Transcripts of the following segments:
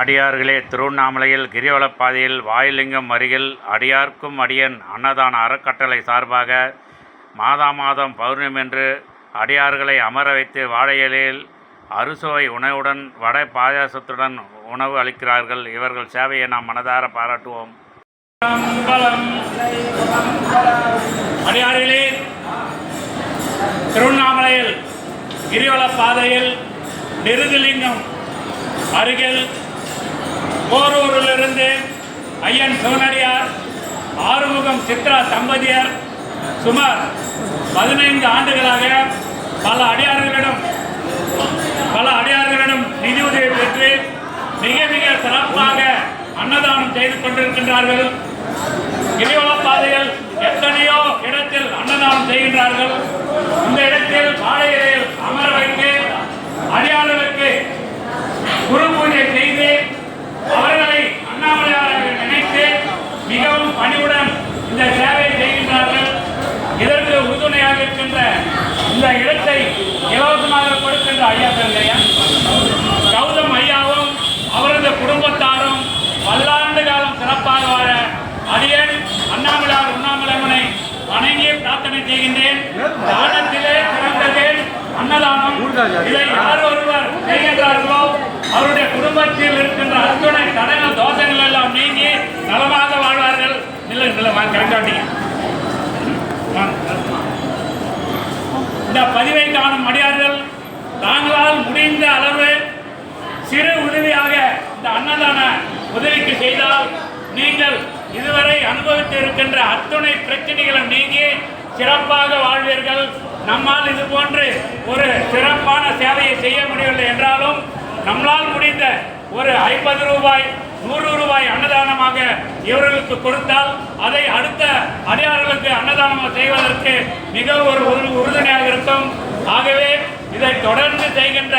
அடியார்களே திருவண்ணாமலையில் கிரிவலப்பாதையில் வாயுலிங்கம் அருகில் அடியார்க்கும் அடியன் அன்னதான அறக்கட்டளை சார்பாக மாதா மாதம் பௌர்ணமியன்று அடியார்களை அமர வைத்து வாழை அறுசுவை உணவுடன் வடை பாயாசத்துடன் உணவு அளிக்கிறார்கள். இவர்கள் சேவையை நாம் மனதார பாராட்டுவோம். அடியார்களே திருவண்ணாமலையில் கிரிவல பாதையில் நிருதிலிங்கம் அருகில் போரூரிலிருந்து ஐயன் சிவனடியார் ஆறுமுகம் சித்ரா தம்பதியர் சுமார் பதினைந்து ஆண்டுகளாக பல அடியார்களிடம் பல அடியார்களிடம் நிதியுதவி பெற்று மிக மிக சிறப்பாக அன்னதானம் செய்து கொண்டிருக்கின்றார்கள். கிரிவல எத்தனையோ இடத்தில் அன்னதானம் செய்கின்றார்கள். இந்த இடத்தில் வாழை இலையில் அமர வைத்து அடியாளர்களுக்கு குரு பூஜை செய்து அவர்களை அண்ணாமலையாளர்கள் நினைத்து மிகவும் பணிவுடன் இந்த சேவை செய்கின்றார்கள் இதற்கு உறுதுணையாக இருக்கின்ற இந்த இடத்தை இலவசமாக கொடுக்கின்ற ஐயா தந்தையா கௌதம் ஐயாவும் அவரது குடும்பத்தாரும் பல்லாண்டு காலம் சிறப்பாக வாழ அடியன் அண்ணாமலார் உண்ணாமலைமனை வணங்கி பிரார்த்தனை செய்கின்றேன். தானத்திலே சிறந்தது அன்னதானம். இதை யார் ஒருவர் செய்கின்றார்களோ அவருடைய குடும்பத்தில் இருக்கின்ற அத்துணை தடங்கள் தோஷங்கள் எல்லாம் நீங்கி நலமாக வாழ்வார்கள். இல்லை இல்லை வாங்க கரெக்டாக காணும் அடியார்கள் தாங்களால் முடிந்த அளவு சிறு உதவியாக இந்த அன்னதான உதவிக்கு செய்தால் நீங்கள் இதுவரை அனுபவித்து இருக்கின்ற அத்துணை பிரச்சனைகளும் நீங்கி சிறப்பாக வாழ்வீர்கள். நம்மால் இது போன்று ஒரு சிறப்பான சேவையை செய்ய முடியவில்லை என்றாலும் நம்மளால் முடிந்த ஒரு ஐம்பது ரூபாய் நூறு ரூபாய் அன்னதானமாக இவர்களுக்கு கொடுத்தால் அதை அடுத்த அடியார்களுக்கு அன்னதானமாக செய்வதற்கு மிக ஒரு உறுதுணையாக இருக்கும் ஆகவே இதை தொடர்ந்து செய்கின்ற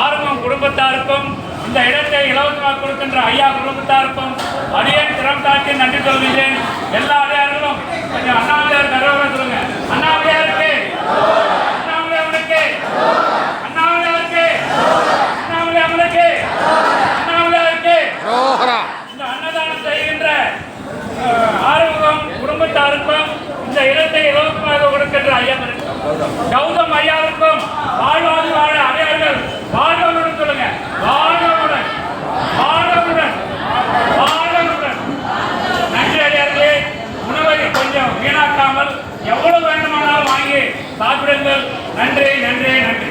ஆர்வம் குடும்பத்தாருக்கும் இந்த இடத்தை இலவசமாக கொடுக்கின்ற ஐயா குடும்பத்தாருக்கும் அடியேன் திறம் தாக்கி நன்றி சொல்கிறேன் எல்லா கௌதம். ஐயாவுக்கும் வாழ்வாதி வாழ அடையாளர்கள் வாழ்வனுடன் சொல்லுங்க. வாழ்வனுடன் வாழ்வனுடன் வாழ்வனுடன் நன்றி அடையாளர்களே உணவை கொஞ்சம் வீணாக்காமல் எவ்வளவு வேண்டுமானாலும் வாங்கி சாப்பிடுங்கள். நன்றி நன்றி நன்றி.